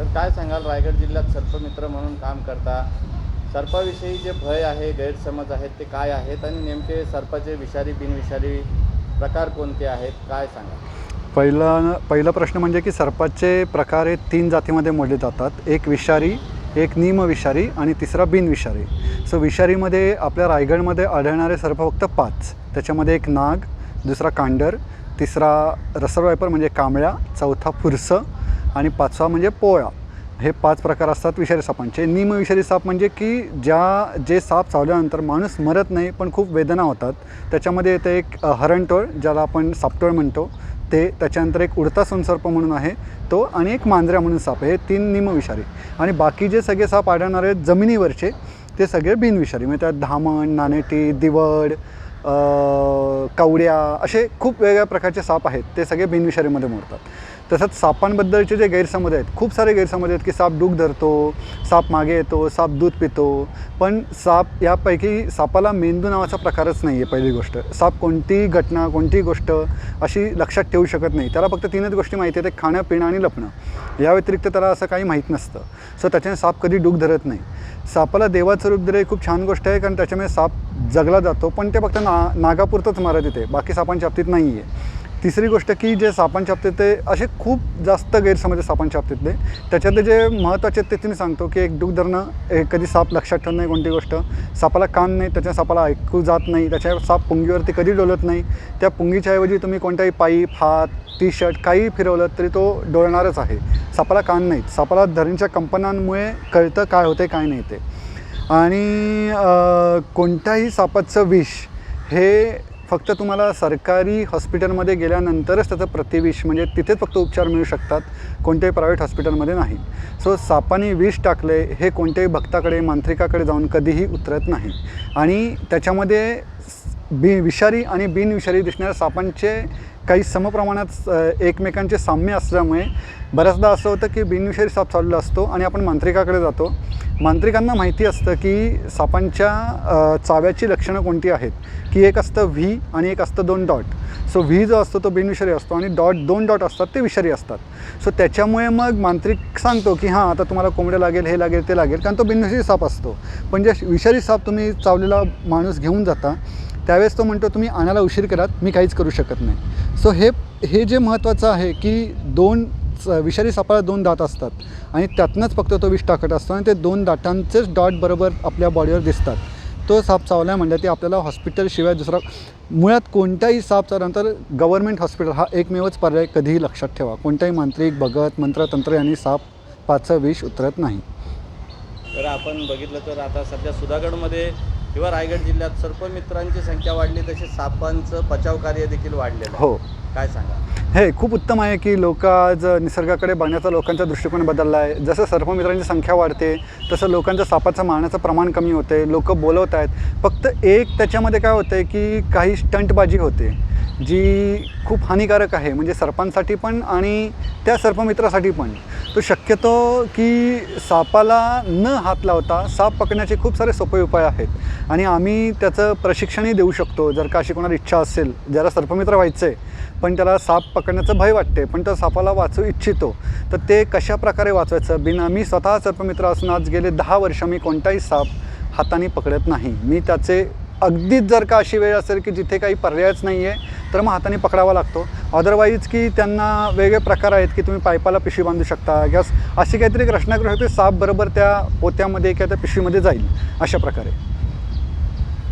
तर काय सांगाल? रायगड जिल्ह्यात सर्पमित्र म्हणून काम करता. सर्पाविषयी जे भय आहे गैरसमज आहेत ते काय आहेत? आणि नेमके सर्पाचे विषारी बिनविषारी प्रकार कोणते आहेत? काय सांगा पहिला पहिला प्रश्न म्हणजे की सर्पाचे प्रकार हे तीन जातीमध्ये मोडले जातात. एक विषारी एक निमविषारी आणि तिसरा बिनविषारी. सो विषारीमध्ये आपल्या रायगडमध्ये आढळणारे सर्प फक्त पाच. त्याच्यामध्ये एक नाग दुसरा कांडर तिसरा रसरवायपर म्हणजे कांबळ्या चौथा फुरसं आणि पाचवा म्हणजे पोळा. हे पाच प्रकार असतात विषारी सापांचे. निमविषारी साप म्हणजे की ज्या जे साप चावल्यानंतर माणूस मरत नाही पण खूप वेदना होतात. त्याच्यामध्ये येतं एक हरणटोळ ज्याला आपण सापटोळ म्हणतो. ते त्याच्यानंतर एक उडता संसर्प म्हणून आहे. तो आणि एक मांजऱ्या म्हणून साप हे तीन निमविषारी आणि बाकी जे सगळे साप आढळणार आहेत जमिनीवरचे ते सगळे बिनविषारी म्हणजे त्यात धामण नानेटी दिवड कवड्या असे खूप वेगळ्या प्रकारचे साप आहेत. ते सगळे बिनविषारीमध्ये मोडतात. तसंच सापांबद्दलचे जे गैरसमज आहेत खूप सारे गैरसमज आहेत की साप डूक धरतो साप मागे येतो साप दूध पितो. पण साप यापैकी सापाला मेंदू नावाचा प्रकारच नाही आहे पहिली गोष्ट. साप कोणतीही घटना कोणतीही गोष्ट अशी लक्षात ठेवू शकत नाही. त्याला फक्त तीनच गोष्टी माहिती आहेत खाणं पिणं आणि लपणं. या व्यतिरिक्त त्याला असं काही माहीत नसतं. सो त्याच्याने साप कधी डूक धरत नाही. सापाला देवाचं रूप दिलं ही खूप छान गोष्ट आहे कारण त्याच्यामुळे साप जगला जातो पण ते फक्त ना नागापुरतंच मारत येते. बाकी सापांच्या बाबतीत नाही आहे तिसरी गोष्ट की जे सापांच्या छापते ते असे खूप जास्त गैरसमज आहे सापांच्या बाबतीतले त्याच्यातले जे महत्त्वाचे ते तुम्ही सांगतो की एक डूक धरणं कधी साप लक्षात ठेवत नाही कोणती गोष्ट. सापाला कान नाही त्याच्या सापाला ऐकू जात नाही त्याच्या साप पुंगीवरती कधी डोलत नाही. त्या पुंगीच्या ऐवजी तुम्ही कोणताही पाईप हात टी शर्ट काही फिरवलं तरी तो डोळणारच आहे. सापाला कान नाहीत. सापाला धरणीच्या कंपनांमुळे कळतं काय होते काय नाही ते. आणि कोणत्याही सापाचं विष हे फक्त तुम्हाला सरकारी हॉस्पिटलमध्ये गेल्यानंतरच त्याचं प्रतिविष म्हणजे तिथेच फक्त उपचार मिळू शकतात कोणत्याही प्रायव्हेट हॉस्पिटलमध्ये नाही. सो सापाने विष टाकले हे कोणत्याही भक्ताकडे मांत्रिकाकडे जाऊन कधीही उतरत नाही. आणि त्याच्यामध्ये बी विषारी आणि बिनविषारी दिसणाऱ्या सापांचे काही समप्रमाणात एकमेकांचे साम्य असल्यामुळे बऱ्याचदा असं होतं की बिनविषारी साप चाललेला असतो आणि आपण मांत्रिकाकडे जातो. मांत्रिकांना माहिती असतं की सापांच्या चाव्याची लक्षणं कोणती आहेत? की एक असतं व्ही आणि एक असतं दोन डॉट. सो व्ही जो असतो तो बिनविषारी असतो आणि डॉट दोन डॉट असतात ते विषारी असतात. सो त्याच्यामुळे मग मांत्रिक सांगतो की हां आता तुम्हाला कोंबड्या लागेल हे लागेल ते लागेल कारण तो बिनविषारी साप असतो. पण जे विषारी साप तुम्ही चावलेला माणूस घेऊन जाता त्यावेळेस तो म्हणतो तुम्ही आणायला उशीर केलात मी काहीच करू शकत नाही. सो हे हे जे महत्त्वाचं आहे की दोन स- विषारी सापाला दोन दात असतात आणि त्यातनंच फक्त तो विष टाकत असतो आणि ते दोन दातांचेच डॉट बरोबर आपल्या बॉडीवर दिसतात. तो साप चावला म्हणजे ते आपल्याला हॉस्पिटलशिवाय दुसरा मुळात कोणताही साप चावल्यानंतर गव्हर्मेंट हॉस्पिटल हा एकमेवच पर्याय कधीही लक्षात ठेवा. कोणताही मांत्रिक भगत मंत्रतंत्र यांनी सापाचं विष उतरत नाही. तर आपण बघितलं तर आता सध्या सुधागडमध्ये किंवा रायगड जिल्ह्यात सर्पमित्रांची संख्या वाढली तशी सापांचं बचाव कार्य देखील वाढलेलं हो. काय सांगा? हे खूप उत्तम आहे की लोक आज निसर्गाकडे बघण्याचा लोकांचा दृष्टिकोन बदलला आहे. जसं सर्पमित्रांची संख्या वाढते तसं लोकांचं सापाचं मारण्याचं प्रमाण कमी होते लोक बोलवत आहेत. फक्त एक त्याच्यामध्ये काय होतं आहे की काही स्टंटबाजी होते जी खूप हानिकारक आहे. म्हणजे सर्पांसाठी पण आणि त्या सर्पमित्रासाठी पण. तो शक्यतो की सापाला न हात लावता साप पकडण्याचे खूप सारे सोपे उपाय आहेत. आणि आम्ही त्याचं प्रशिक्षणही देऊ शकतो जर का अशी कोणाला इच्छा असेल. ज्याला सर्पमित्र व्हायचं आहे पण त्याला साप पकडण्याचं भय वाटते पण तो सापाला वाचू इच्छितो तर ते कशा प्रकारे वाचवायचं? बिना मी स्वतः सर्पमित्र असून आज गेले दहा वर्ष मी कोणताही साप हाताने पकडत नाही. मी त्याचे अगदीच जर का अशी वेळ असेल की जिथे काही पर्यायच नाही आहे तर मग हाताने पकडावा लागतो. अदरवाईज की त्यांना वेगळे प्रकार आहेत की तुम्ही पायपाला पिशवी बांधू शकता. गॅस अशी काहीतरी एक रचना करू शकते साप बरोबर त्या पोत्यामध्ये किंवा त्या पिशवीमध्ये जाईल अशा प्रकारे.